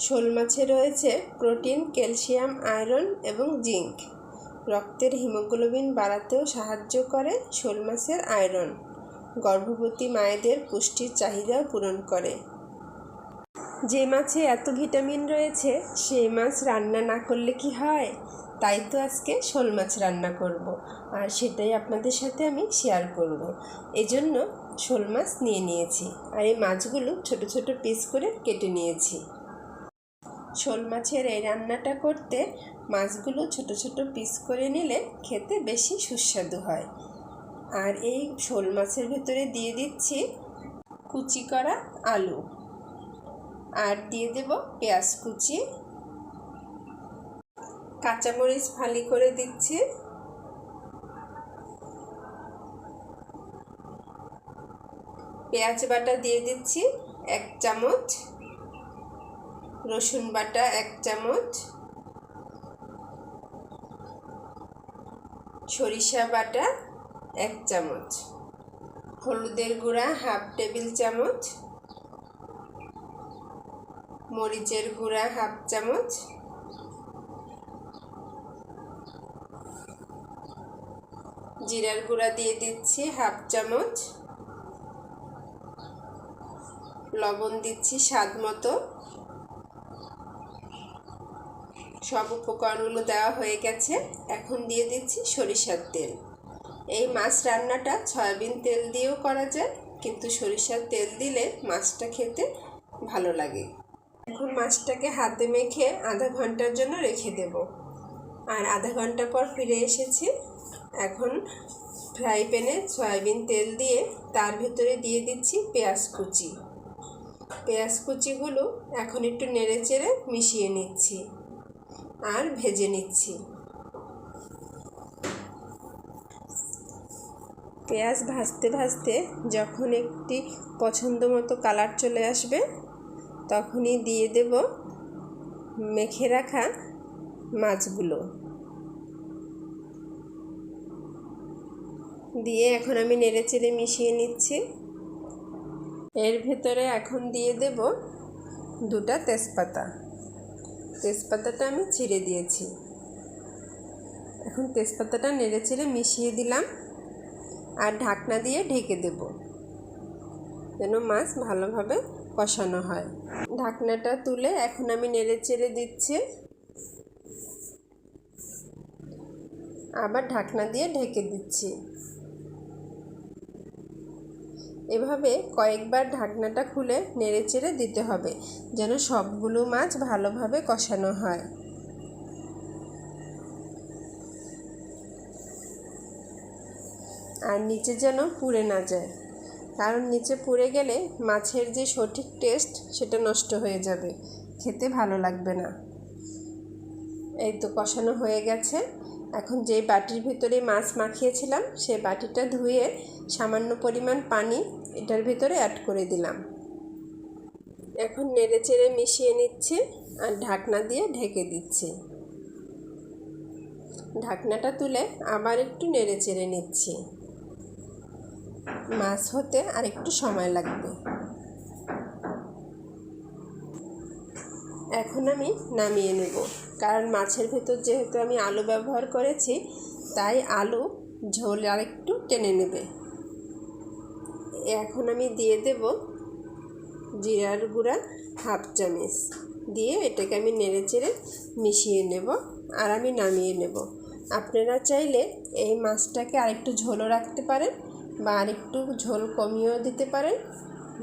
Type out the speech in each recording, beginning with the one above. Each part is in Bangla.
শোল মাছে রয়েছে প্রোটিন, ক্যালসিয়াম, আয়রন এবং জিঙ্ক। রক্তের হিমোগ্লোবিন বাড়াতেও সাহায্য করে শোল মাছের আয়রন। গর্ভবতী মায়েদের পুষ্টির চাহিদাও পূরণ করে। যে মাছে এত ভিটামিন রয়েছে সেই মাছ রান্না না করলে কি হয়? তাই তো আজকে শোল মাছ রান্না করব আর সেটাই আপনাদের সাথে আমি শেয়ার করব। এজন্য শোল মাছ নিয়ে নিয়েছি আর এই মাছগুলো ছোট ছোট পিস করে কেটে নিয়েছি। শোল মাছের এই রান্নাটা করতে মাছগুলো ছোট ছোট পিস করে নিলে খেতে বেশি সুস্বাদু হয়। আর এই শোল মাছের ভেতরে দিয়ে দিচ্ছি কুচি করা আলু। আর দিয়ে দেব পেঁয়াজ কুচি। কাঁচামরিচ ফালি করে দিচ্ছি। পেঁয়াজ বাটা দিয়ে দিচ্ছি এক চামচ। রসুন বাটা এক চামচ, সরিষা বাটা এক চামচ, হলুদের গুঁড়া হাফ টেবিল চামচ, মরিচের গুঁড়া হাফ চামচ, জিরার গুঁড়া দিয়ে দিচ্ছি হাফ চামচ, লবণ দিচ্ছি স্বাদ মতো। সব উপকরণগুলো দেওয়া হয়ে গেছে। এখন দিয়ে দিচ্ছি সরিষার তেল। এই মাছ রান্নাটা সয়াবিন তেল দিয়েও করা যায়, কিন্তু সরিষার তেল দিলে মাছটা খেতে ভালো লাগে। এখন মাছটাকে হাতে মেখে আধা ঘণ্টার জন্য রেখে দেব। আর আধা ঘণ্টা পর ফিরে এসেছি। এখন ফ্রাই প্যানে সয়াবিন তেল দিয়ে তার ভিতরে দিয়ে দিচ্ছি পেঁয়াজ কুচি। পেঁয়াজ কুচিগুলো এখন একটু নেড়ে চেড়ে মিশিয়ে নিচ্ছি। আর ভেজে নিচ্ছি। পেঁয়াজ ভাজতে ভাজতে যখন একটি পছন্দ মতো কালার চলে আসবে, তখনই দিয়ে দেব মেখে রাখা মাছগুলো। দিয়ে এখন আমি নেড়ে চেড়ে মিশিয়ে নিচ্ছি। এর ভেতরে এখন দিয়ে দেব দুটা তেজপাতা। তেজপাতাটা আমি ছিঁড়ে দিয়েছি। এখন তেজপাতাটা নেড়ে চেড়ে মিশিয়ে দিলাম আর ঢাকনা দিয়ে ঢেকে দেব যেন মাছ ভালোভাবে কষানো হয়। ঢাকনাটা তুলে এখন আমি নেড়ে চেড়ে দিচ্ছি। আবার ঢাকনা দিয়ে ঢেকে দিচ্ছি। এভাবে কয়েকবার ঢাকনাটা খুলে নেড়ে চেড়ে দিতে হবে, যেন সবগুলো মাছ ভালোভাবে কষানো হয়। আর নিচে যেন পুড়ে না যায়, কারণ নিচে পুড়ে গেলে মাছের যে সঠিক টেস্ট সেটা নষ্ট হয়ে যাবে, খেতে ভালো লাগবে না। এই তো কষানো হয়ে গেছে। এখন যেই বাটির ভিতরে মাছ মাখিয়েছিলাম, সে বাটিটা ধুয়ে সামান্য পরিমাণ পানি এটার ভিতরে অ্যাড করে দিলাম। এখন নেড়ে চেড়ে মিশিয়ে নিচ্ছি আর ঢাকনা দিয়ে ঢেকে দিচ্ছি। ঢাকনাটা তুলে আবার একটু নেড়ে চেড়ে নিচ্ছি। মাছ হতে আর একটু সময় লাগবে। এখন আমি নামিয়ে নেব। কারণ মাছের ভেতর যেহেতু আমি আলু ব্যবহার করেছি, তাই আলু ঝোল আর একটু টেনে নেবে। এখন আমি দিয়ে দেব জিরার গুঁড়া হাফ চামচ। দিয়ে এটাকে আমি নেড়ে চেড়ে মিশিয়ে নেব আর আমি নামিয়ে নেব। আপনারা চাইলে এই মাছটাকে আরেকটু ঝোলও রাখতে পারেন বা আরেকটু ঝোল কমিয়েও দিতে পারেন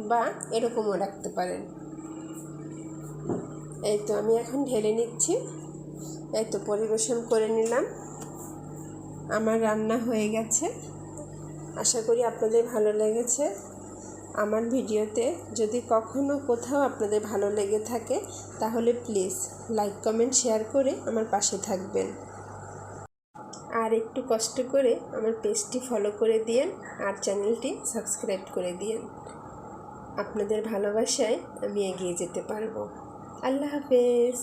বা এরকমও রাখতে পারেন। এই তো আমি এখন ঢেলে নিচ্ছি। এই তো পরিবেশন করে নিলাম। আমার রান্না হয়ে গেছে। আশা করি আপনাদের ভালো লেগেছে। আমার ভিডিওতে যদি কখনও কোথাও আপনাদের ভালো লেগে থাকে, তাহলে প্লিজ লাইক, কমেন্ট, শেয়ার করে আমার পাশে থাকবেন। আর একটু কষ্ট করে আমার পেজটি ফলো করে দিয়েন আর চ্যানেলটি সাবস্ক্রাইব করে দিয়েন। আপনাদের ভালোবাসায় আমি এগিয়ে যেতে পারব। আল্লাহ হাফেজ